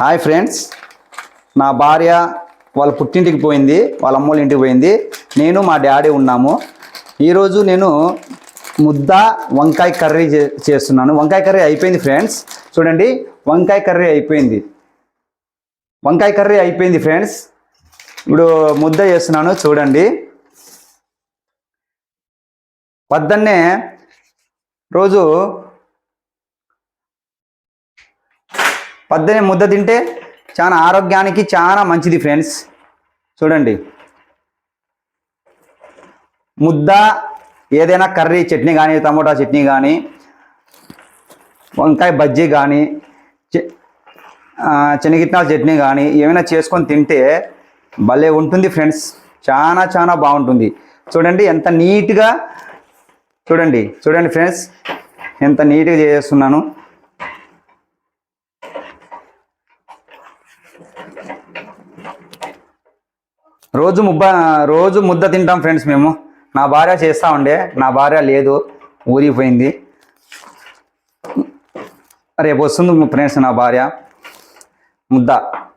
Hi friends. నా భార్య వాళ్ళ పుట్టింటికి పోయింది వాళ్ళ అమ్మోళ్ళ ఇంటికి పోయింది. నేను మా డాడీ ఉన్నాము. ఈరోజు నేను ముద్ద వంకాయ కర్రీ చే- చేస్తున్నాను. వంకాయ కర్రీ అయిపోయింది ఫ్రెండ్స్. చూడండి వంకాయ కర్రీ అయిపోయింది. వంకాయ కర్రీ అయిపోయింది ఫ్రెండ్స్. ఇప్పుడు ముద్ద చేస్తున్నాను చూడండి. పొద్దున్నే రోజు పొద్దున్నే ముద్ద తింటే చాలా ఆరోగ్యానికి చాలా మంచిది ఫ్రెండ్స్. చూడండి. ముద్ద ఏదైనా కర్రీ చట్నీ కానీ టమోటా చట్నీ కానీ వంకాయ బజ్జీ కానీ చె- చట్నీ కానీ ఏమైనా చేసుకొని తింటే భలే ఉంటుంది ఫ్రెండ్స్. చాలా చాలా బాగుంటుంది. చూడండి ఎంత నీట్గా చూడండి చూడండి ఫ్రెండ్స్ ఎంత నీట్గా చేస్తున్నాను. రోజు ముబ్బ రోజు ముద్ద తింటాం ఫ్రెండ్స్ మేము. నా భార్య చేస్తా ఉండే. నా భార్య లేదు. ఊరిపోయింది రేపు వస్తుంది ఫ్రెండ్స్ నా భార్య. ముద్ద.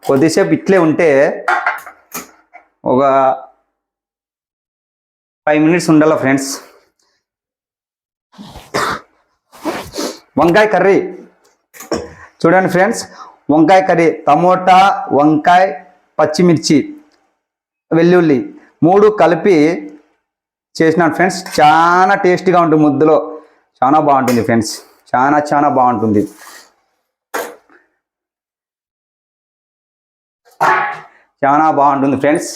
కొద్దిసేపు ఇట్లే ఉంటే ఒక ఫైవ్ మినిట్స్ ఉండాల ఫ్రెండ్స్ వంకాయ కర్రీ. చూడండి ఫ్రెండ్స్ వంకాయ కర్రీ టమోటా వంకాయ పచ్చిమిర్చి వెల్లుల్లి మూడు కలిపి చేసినాను ఫ్రెండ్స్ చాలా టేస్టీగా ఉంటుంది ముద్దలో. చాలా బాగుంటుంది ఫ్రెండ్స్ చాలా చాలా బాగుంటుంది. చాలా బాగుంటుంది ఫ్రెండ్స్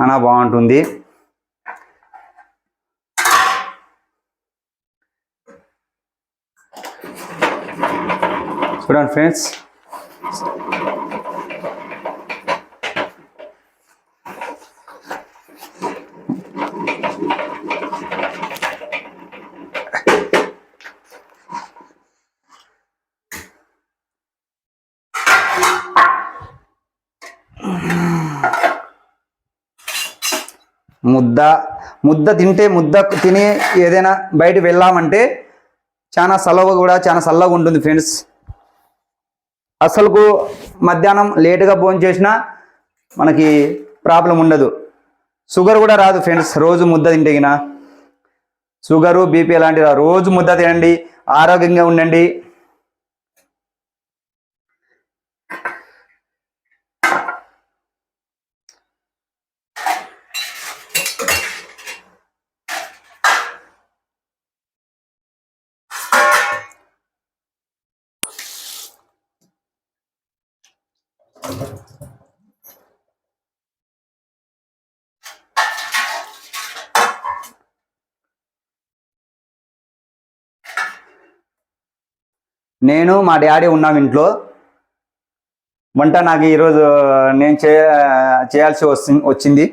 చాలా బాగుంటుంది. చూడండి ఫ్రెండ్స్. ముద్ద ముద్ద తింటే ముద్ద తిని ఏదైనా బయట వెళ్ళామంటే చాలా చల్లగా కూడా చాలా చల్లగా ఉంటుంది ఫ్రెండ్స్. అసలుకు మధ్యాహ్నం లేటుగా భోజనం చేసినా మనకి ప్రాబ్లం ఉండదు. షుగర్ కూడా రాదు ఫ్రెండ్స్ రోజు ముద్ద తింటే షుగరు బీపీ అలాంటివి రోజు ముద్ద తినండి ఆరోగ్యంగా ఉండండి. నేను మా డాడీ ఉన్నాం ఇంట్లో. వంట నాకు ఈరోజు నేను చే చేయాల్సి వచ్చి వచ్చింది.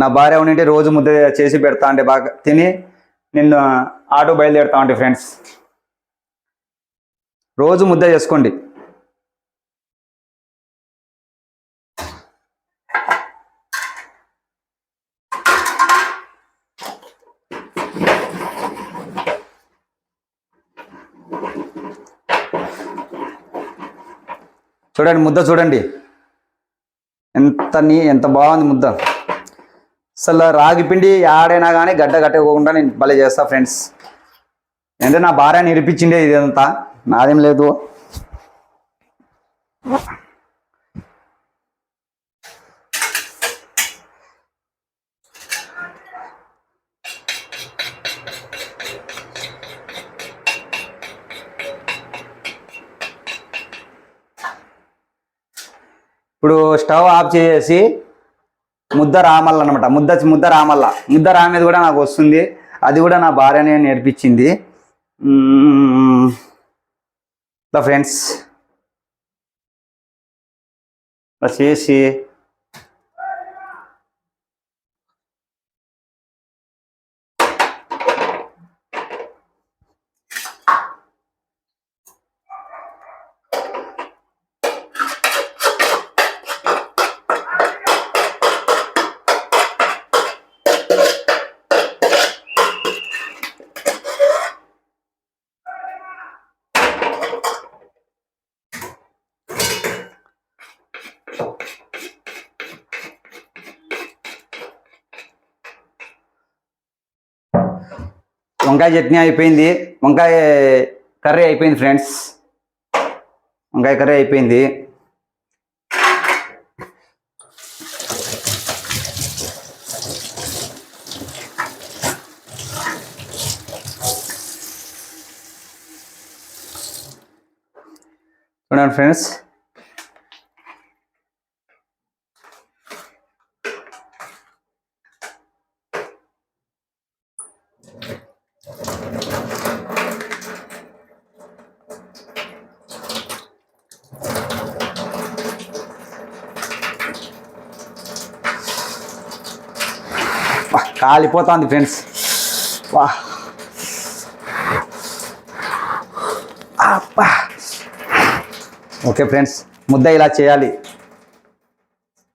నా భార్య ఉండింటే రోజు ముద్ద చేసి పెడతా అంటే బాగా తిని నిన్ను ఆటో బయలుదేరుతా ఉంటే ఫ్రెండ్స్. రోజు ముద్ద చేసుకోండి. చూడండి ముద్ద చూడండి. ఎంత నీ ఎంత బాగుంది ముద్ద. అసలు రాగి పిండి ఆడైనా కానీ గడ్డ కట్టకుండా నేను భలే చేస్తా ఫ్రెండ్స్. అంటే నా భార్య నేర్పించిండే ఇదంతా. నాదేం లేదు. ఇప్పుడు స్టవ్ ఆఫ్ చేసేసి ముద్ద రామల్ల అనమాట ముద్ద ముద్ద రామల్ల. ముద్ద రామేది కూడా నాకు వస్తుంది. అది కూడా నా భార్యనే నేర్పించింది. The friends. చేసి వంకాయ చట్నీ అయిపోయింది. వంకాయ కర్రీ అయిపోయింది ఫ్రెండ్స్. వంకాయ కర్రీ అయిపోయింది. చూడండి ఫ్రెండ్స్ వా, కాలిపోతుంది ఫ్రెండ్స్. వా. ఓకే ఫ్రెండ్స్ ముద్ద ఇలా చేయాలి.